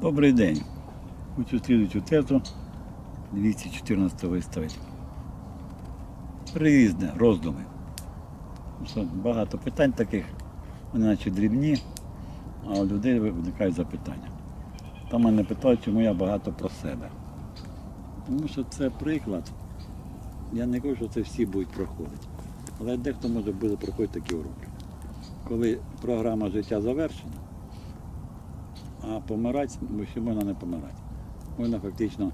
Добрий день. Хочу слідуючу тезу 214 виставити. Приїзне, роздуми. Багато питань таких, вони наче дрібні, а у людей виникають запитання. Там мене питають, чому я багато про себе. Тому що це приклад. Я не кажу, що це всі будуть проходити. Але дехто може буде проходити такі уроки. Коли програма життя завершена, а помирати, можна не помирати. Можна фактично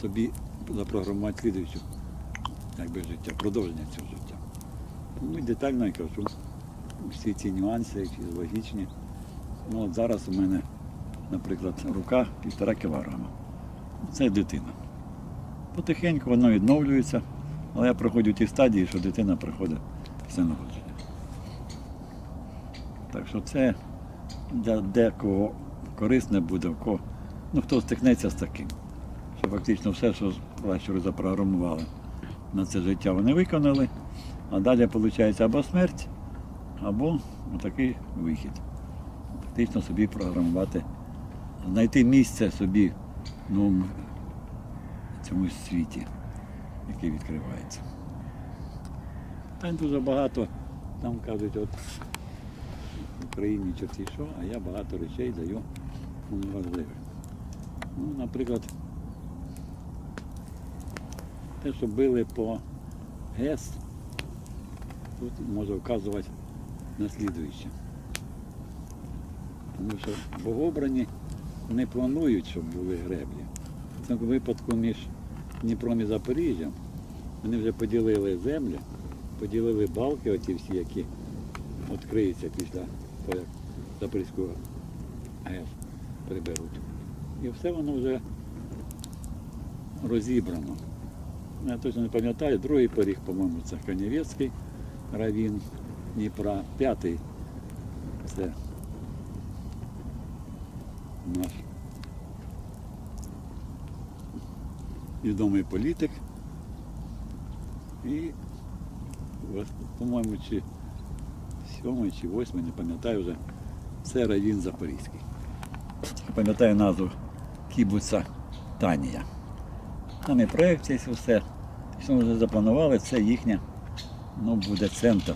собі запрограмувати слідуючу якби, життя, продовження цього життя. Ну і детально я кажу всі ці нюанси, які логічні. Ну, от зараз у мене, наприклад, рука півтора кілограма. Це дитина. Потихеньку воно відновлюється, але я проходжу ті стадії, що дитина приходить після народження. Так що це для декого корисне буде, кого, ну хто стикнеться з таким. Що фактично все, що пращури запрограмували на це життя, вони виконали, а далі виходить або смерть, або такий вихід. Фактично собі програмувати, знайти місце собі в новому цьому світі, який відкривається. Там дуже багато, там кажуть, от Україні чорті що, а я багато речей даю важливих. Ну, наприклад, те, що били по ГЕС, тут може вказувати на слідуюче. Тому що богобрані не планують, щоб були греблі. В цьому випадку між Дніпром і Запоріжжям вони вже поділили землі, поділили балки, оті всі, які відкриються після того, як Запорізького АЕС приберуть. І все воно вже розібрано. Я точно не пам'ятаю, другий поріг, по-моєму, це Канівецький равін Дніпра, п'ятий це наш відомий політик. І, по-моєму, чи сьомий чи восьмий, не пам'ятаю вже, це район Запорізький. Пам'ятаю назву кібуца Танія. Там і проєкт є все. Що ми вже запланували, це їхня, ну, буде центр.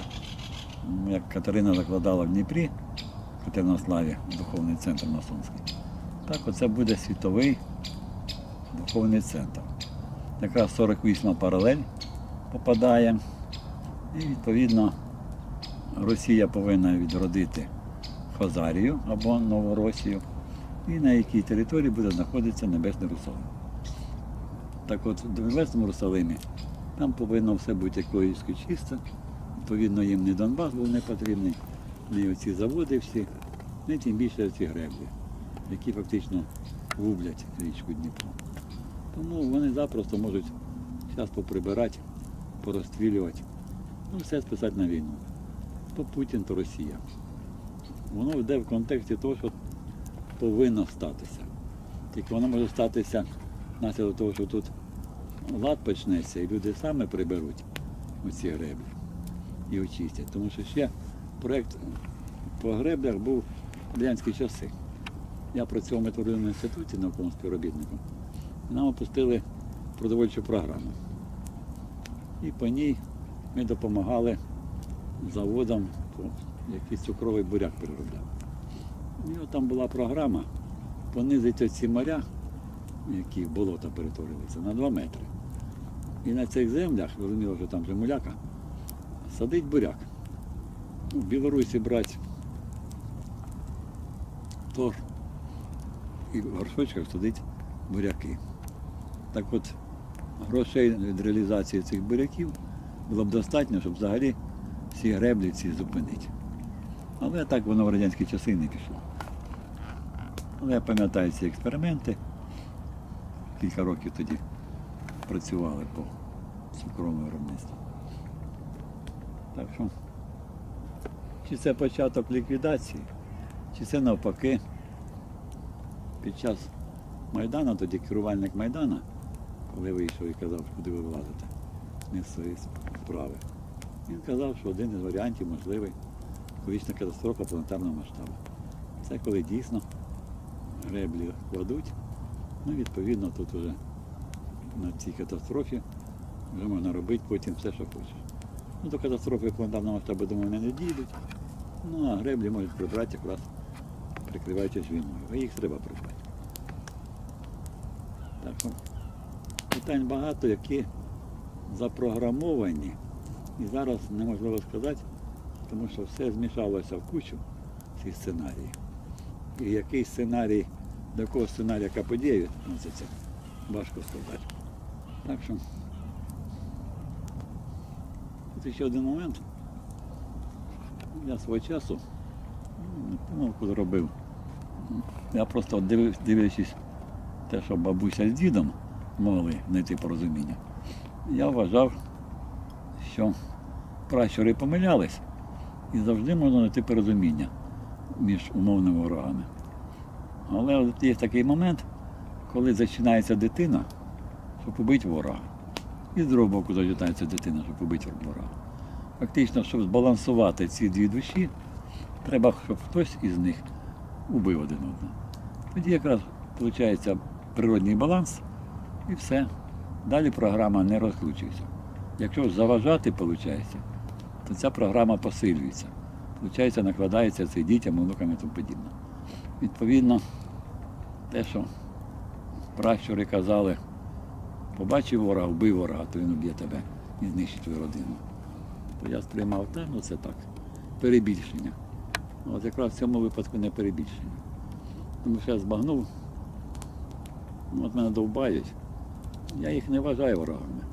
Як Катерина закладала в Дніпрі, Катерина Славі, духовний центр масонський. Так оце буде світовий духовний центр. Якраз 48 паралель попадає. І відповідно Росія повинна відродити Хазарію або Новоросію, і на якій території буде знаходитися Небесний Русалим. Так от в Небесному Русалимі там повинно все бути екологічно чисто. Відповідно, їм не Донбас був не потрібний, не оці заводи всі, не тим більше ці греблі, які фактично гублять річку Дніпро. Тому вони запросто можуть зараз поприбирати, порозстрілювати, ну все списати на війну. То Путін, то Росія. Воно йде в контексті того, що повинно статися. Тільки воно може статися внаслідок того, що тут лад почнеться і люди саме приберуть оці греблі і очистять. Тому що ще проєкт по греблях був в радянські часи. Я працював в метеорологічному інституті науковим співробітником. Нам опустили продовольчу програму. І по ній ми допомагали заводам, по якийсь цукровий буряк переробляв. І от там була програма понизити ці моря, які в болота перетворилися, на 2 метри. І на цих землях, розуміло, що там муляка, садить буряк. Ну, в Білорусі брати тор і в горшочках садить буряки. Так от грошей від реалізації цих буряків було б достатньо, щоб взагалі всі греблі ці зупинити. Але так воно в радянські часи не пішло. Але я пам'ятаю ці експерименти. Кілька років тоді працювали по цукровому виробництву. Так що, чи це початок ліквідації, чи це навпаки. Під час Майдану, тоді керувальник Майдана, коли вийшов і казав, куди ви влазите, не свої справи. Він казав, що один із варіантів можливий екологічна катастрофа планетарного масштабу. Це коли дійсно греблі кладуть. Ну, відповідно, тут вже на цій катастрофі вже можна робити потім все, що хочеш. Ну, до катастрофи планетарного масштабу, думаю, вони не дійдуть. Ну, а греблі можуть прибрати якраз прикриваючись війною. А їх треба прибрати. Так що питань багато, які запрограмовані. І зараз неможливо сказати, тому що все змішалося в кучу, ці сценарії. І який сценарій, до якого сценарія яка подія відноситься, важко сказати. Так що тут ще один момент. Я свого часу ну, помилку зробив. Я просто дивив- дивлячись те, що бабуся з дідом могли знайти порозуміння. Я вважав, що пращури помилялись і завжди можна знайти порозуміння між умовними ворогами. Але от є такий момент, коли зачинається дитина, щоб убити ворога. І з другого боку зачинається дитина, щоб убити ворога. Фактично, щоб збалансувати ці дві душі, треба, щоб хтось із них убив один одного. Тоді якраз виходить природний баланс і все. Далі програма не розкручується. Якщо заважати, виходить, то ця програма посилюється. Виходить, накладається це дітям, онукам і тому подібне. Відповідно, те, що пращури казали, побачив ворога, вбив ворога, то він уб'є тебе і знищить твою родину. То я сприймав те, ну це так, перебільшення. От якраз в цьому випадку не перебільшення. Тому що я збагнув, ну, от мене довбають, я їх не вважаю ворогами.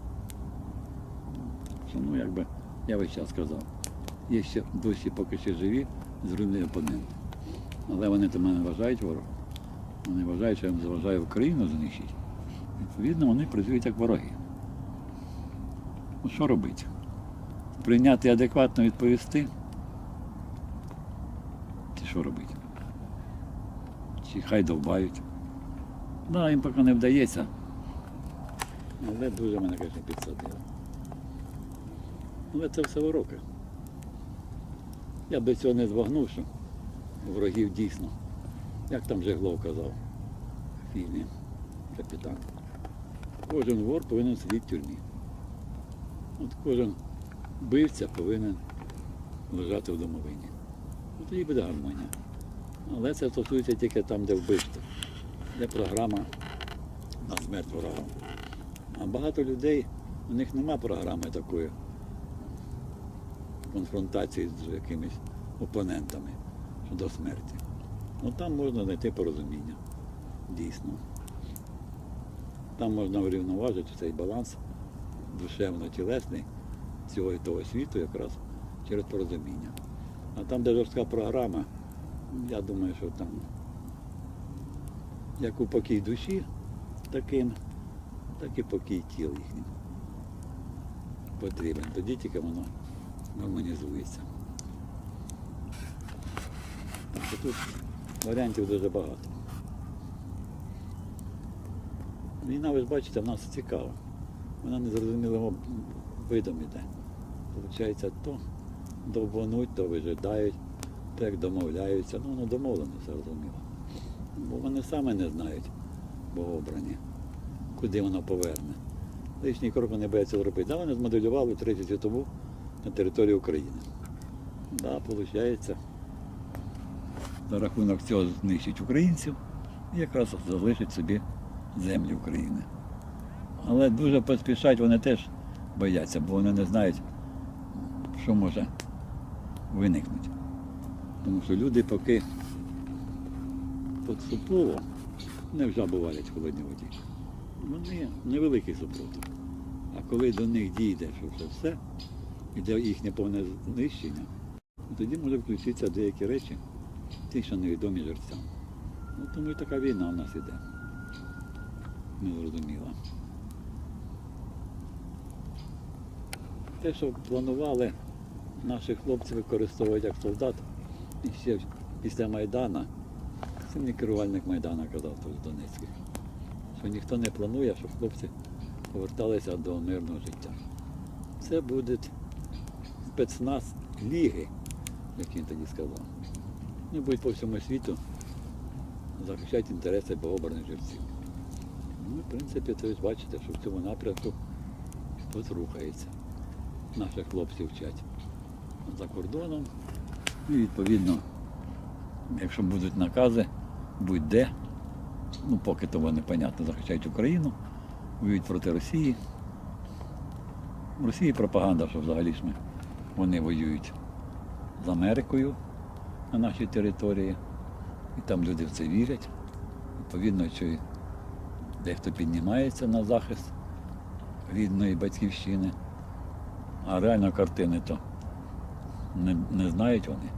Що, ну, якби я весь час казав, є ще досі поки ще живі, зрівні опоненти. Але вони до мене вважають ворогом. Вони вважають, що я їм заважаю Україну знищити. Відповідно, вони працюють як вороги. Ну, що робити? Прийняти адекватно відповісти. Чи що робити? Чи хай довбають. Да, їм поки не вдається. Але дуже мене, звісно, підсадило. Але це все уроки. Я до цього не збагнув, що ворогів дійсно. Як там Жеглов казав в фільмі капітан. Кожен вор повинен сидіти в тюрмі. От кожен вбивця повинен лежати в домовині. От тоді буде гармонія. Але це стосується тільки там, де вбивство, де програма на смерть ворогам. А багато людей, у них нема програми такої конфронтації з якимись опонентами щодо смерті. Ну там можна знайти порозуміння. Дійсно. Там можна врівноважити цей баланс душевно-тілесний цього і того світу якраз через порозуміння. А там, де жорстка програма, я думаю, що там як у покій душі таким, так і покій тіл їхнім потрібен. Тоді тільки воно нормалізується. Так тут варіантів дуже багато. Війна, ви ж бачите, в нас цікава. Вона незрозумілим видом іде. Получається, то довбануть, то вижидають, то як домовляються. Ну, воно домовлено, все розуміло. Бо вони саме не знають, богообрані, куди воно поверне. Лишній крок вони бояться зробити. Да, вони змоделювали третю світову на території України. Да, виходить, за рахунок цього знищить українців і якраз залишить собі землі України. Але дуже поспішать вони теж бояться, бо вони не знають, що може виникнути. Тому що люди поки поступово не вже бувають в холодній воді. Вони невеликий супротив. А коли до них дійде, що вже все, іде їхнє повне знищення, тоді може включитися деякі речі, ті, що невідомі жерцям. Ну, тому і така війна в нас іде. Незрозуміла. Те, що планували наші хлопці використовувати як солдат, і ще після Майдана, це мені керувальник Майдана казав тут з Донецьких, що ніхто не планує, щоб хлопці поверталися до мирного життя. Це буде спецназ ліги, як він тоді сказав. Вони будуть по всьому світу захищати інтереси богобраних жерців. Ну, в принципі, ви бачите, що в цьому напрямку хтось рухається. Наших хлопців вчать за кордоном. І відповідно, якщо будуть накази, будь-де, ну поки того непонятно, захищають Україну, воюють проти Росії. В Росії пропаганда, що взагалі ж ми, вони воюють з Америкою на нашій території. І там люди в це вірять. Відповідно, що дехто піднімається на захист рідної батьківщини, а реально картини то не, не знають вони.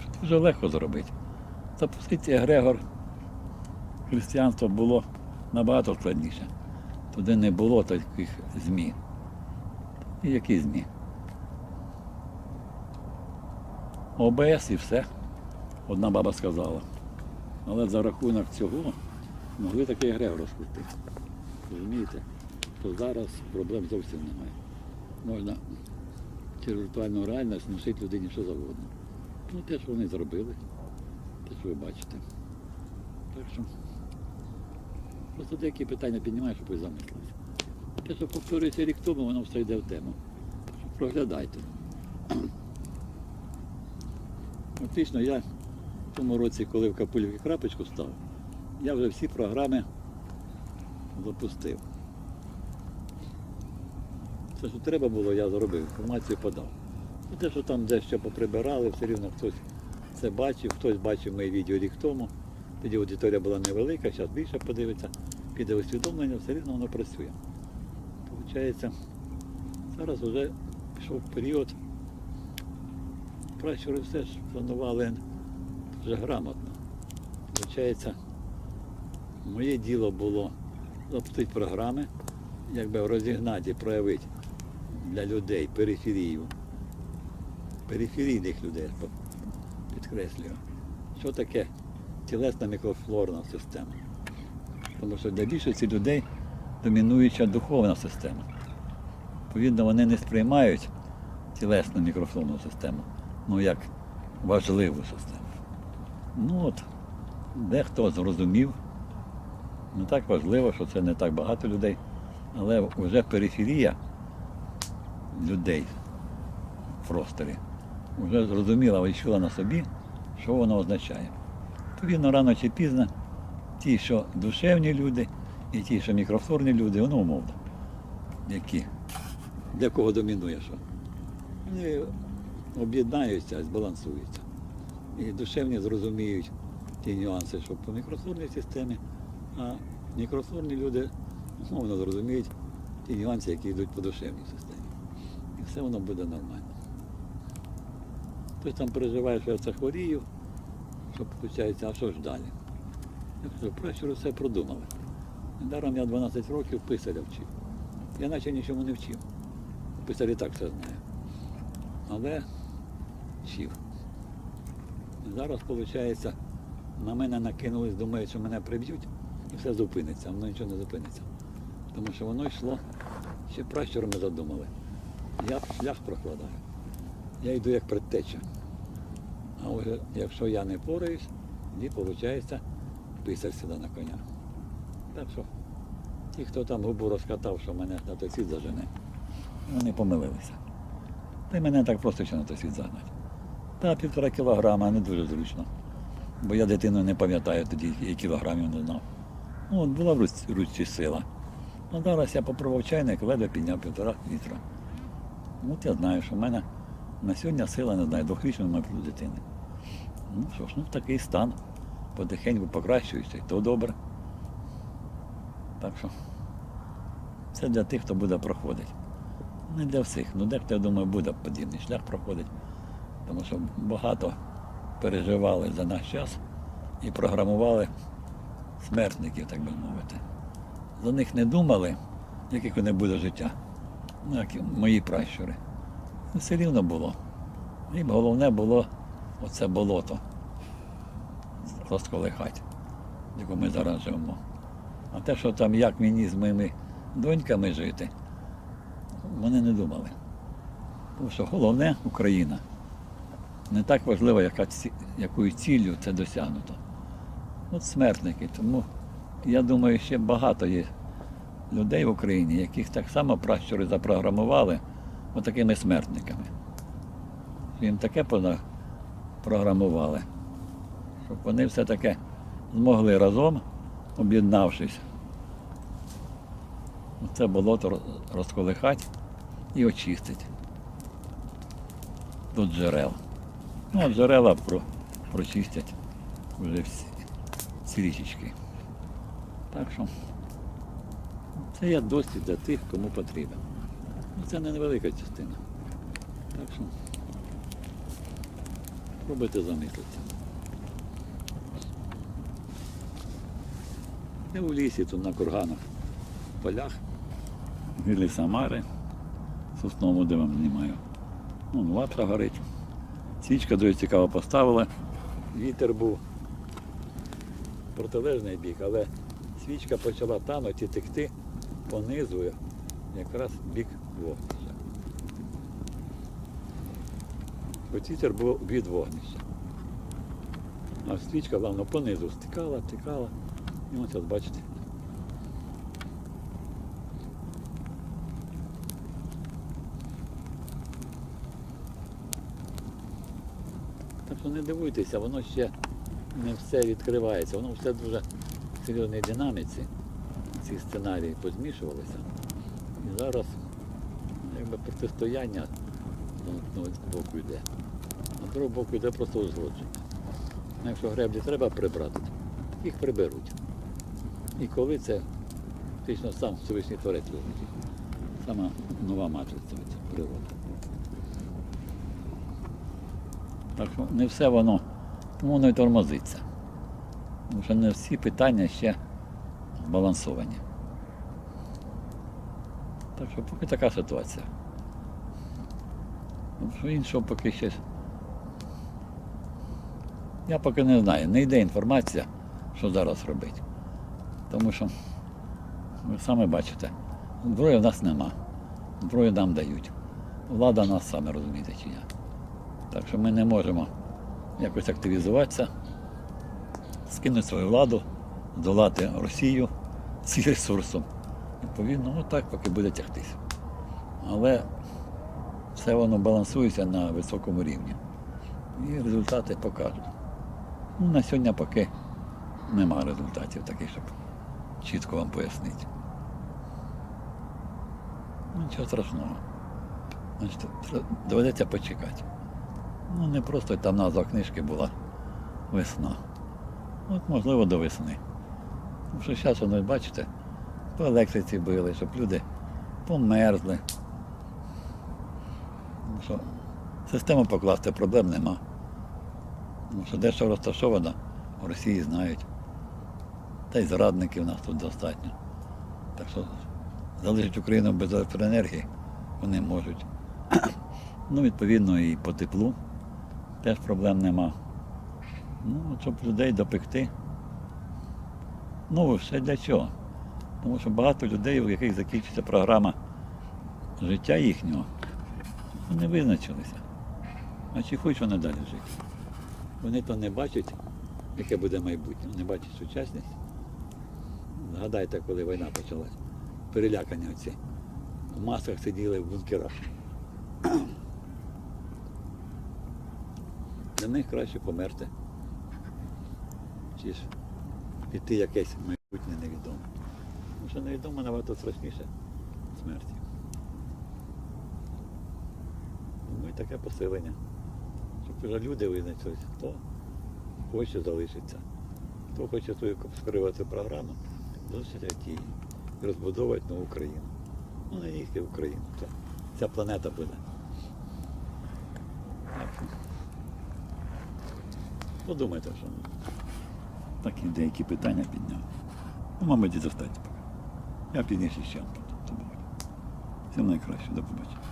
Що Дуже легко зробити. Запустити егрегор християнства було набагато складніше. Туди не було таких ЗМІ. І які ЗМІ? ОБС і все. Одна баба сказала. Але за рахунок цього могли такий егрегор розкрутити. Розумієте? То зараз проблем зовсім немає. Можна через віртуальну реальність внушити людині що завгодно. Ну, те, що вони зробили, те, що ви бачите. Так що просто деякі питання піднімаю, щоб ви замислилися. Те, що повторюється рік тому, воно все йде в тему. Проглядайте. Фактично я в тому році, коли в Капулівці крапочку став, я вже всі програми запустив. Все, що треба було, я зробив, інформацію подав. Ну, те, що там дещо поприбирали, все рівно хтось це бачив, хтось бачив моє відео рік тому. Тоді аудиторія була невелика, зараз більше подивиться, піде усвідомлення, все рівно воно працює. Получається, зараз вже пішов період, пращури все ж планували вже грамотно. Получається, моє діло було запустити програми, якби в розігнаті проявити для людей периферію, периферійних людей, підкреслюю, що таке тілесна мікрофлорна система. Тому що для більшості людей домінуюча духовна система. Відповідно, вони не сприймають тілесну мікрофлорну систему, ну як важливу систему. Ну от, дехто зрозумів, не так важливо, що це не так багато людей, але вже периферія людей в просторі вже зрозуміла, відчула на собі, що воно означає. Відповідно, рано чи пізно ті, що душевні люди, і ті, що мікрофлорні люди, воно умовно, які, для кого домінує що. Об'єднаються, збалансуються. І душевні зрозуміють ті нюанси, що по мікрофлорній системі, а мікрофлорні люди умовно зрозуміють ті нюанси, які йдуть по душевній системі. І все воно буде нормально. Хтось там переживає, що я це хворію, що виходить, а що ж далі? Я кажу, пращури все продумали. Недаром я 12 років писаря вчив. Я наче нічому не вчив. Писар і так все знає. Але вчив. Зараз, виходить, на мене накинулись, думають, що мене приб'ють і все зупиниться, воно нічого не зупиниться. Тому що воно йшло, ще пращурами задумали. Я шлях прокладаю. Я йду як предтеча. А вже якщо я не пораюсь, тоді виходить писар сюди на коня. Так що ті, хто там губу розкатав, що мене на той світ зажене, вони помилилися. Та й мене так просто ще на той світ загнать. Та півтора кілограма не дуже зручно. Бо я дитину не пам'ятаю тоді, і кілограмів не знав. Ну, от була в руці, руці сила. Ну зараз я попробував чайник, ледве підняв півтора літра. От я знаю, що в мене на сьогодні сила, не знаю, двохрічної маю дитини. Ну що ж, ну такий стан. Потихеньку покращується, і то добре. Так що це для тих, хто буде проходити. Не для всіх. Ну дехто, я думаю, буде подібний шлях проходить. Тому що багато переживали за наш час і програмували смертників, так би мовити. За них не думали, яких вони буде життя. Ну, як мої пращури. Ну, все рівно було. Їм головне було оце болото розколихати, в якому ми зараз живемо. А те, що там як мені з моїми доньками жити, вони не думали. Тому що головне Україна. Не так важливо, яка якою ціллю це досягнуто. От смертники. Тому я думаю, ще багато є людей в Україні, яких так само пращури запрограмували отакими смертниками. Їм таке програмували, щоб вони все таке змогли разом, об'єднавшись, це болото розколихати і очистити до джерел. Ну, джерела про, прочистять вже всі, всі річечки. Так що це є досвід для тих, кому потрібен. Ну, Це не невелика частина. Так що спробуйте замислитися. Я в лісі тут на курганах, в полях, білі Самари, сосновому дивом знімаю. Вон лапша горить. Свічка дуже цікаво поставила. Вітер був протилежний бік, але свічка почала танути і текти понизу якраз бік вогнища. Хоч вітер був від вогнища. А свічка головно понизу стікала, стікала. І ось бачите. Так що не дивуйтеся, воно ще не все відкривається, воно все дуже в серйозній динаміці. Ці сценарії позмішувалися. І зараз якби протистояння з одного боку йде, а з другого боку йде просто узгодження. Ну, Якщо греблі треба прибрати, їх приберуть. І коли це фактично сам Всевишній Творець визначить. Сама нова матриця ця Так що не все воно, тому воно і тормозиться. Тому що не всі питання ще збалансовані. Так що поки така ситуація. Що іншого поки ще. Я поки не знаю, не йде інформація, що зараз робити. Тому що ви самі бачите, зброї в нас нема. Зброю нам дають. Влада нас саме розумієте чи я. Так що ми не можемо якось активізуватися, скинути свою владу, долати Росію з ресурсом. Відповідно, отак поки буде тягтись. Але все воно балансується на високому рівні. І результати покажуть. Ну, на сьогодні поки нема результатів таких, щоб чітко вам пояснити. Ну, нічого страшного. Значить, доведеться почекати. Ну, не просто там назва книжки була весна. От, можливо, до весни. Тому що зараз воно, бачите, по електриці били, щоб люди померзли. Тому що систему покласти проблем нема. Тому що дещо розташовано, в Росії знають. Та й зрадників у нас тут достатньо. Так що залишить Україну без електроенергії вони можуть. Ну, відповідно, і по теплу теж проблем нема. Ну, щоб людей допекти. Ну, все для чого? Тому що багато людей, у яких закінчиться програма життя їхнього, вони визначилися. А чи хочуть вони далі жити? Вони то не бачать, яке буде майбутнє, не бачать сучасність. Згадайте, коли війна почалась. Перелякані оці. В масках сиділи в бункерах. Для них краще померти, чи ж піти якесь майбутнє невідоме. Тому що невідоме набагато страшніше смерті. Тому і таке посилення. Щоб вже люди визначилися, хто хоче залишитися, хто хоче свою скривати програму, залишити її і розбудовувати нову країну. Ну, не тільки Україну. Ця планета буде. Так. що Подумайте, що і деякі питання підняв. Ну, мабуть, і достатньо поки. Я пізніше ще вам потім. Всім найкраще, до побачення.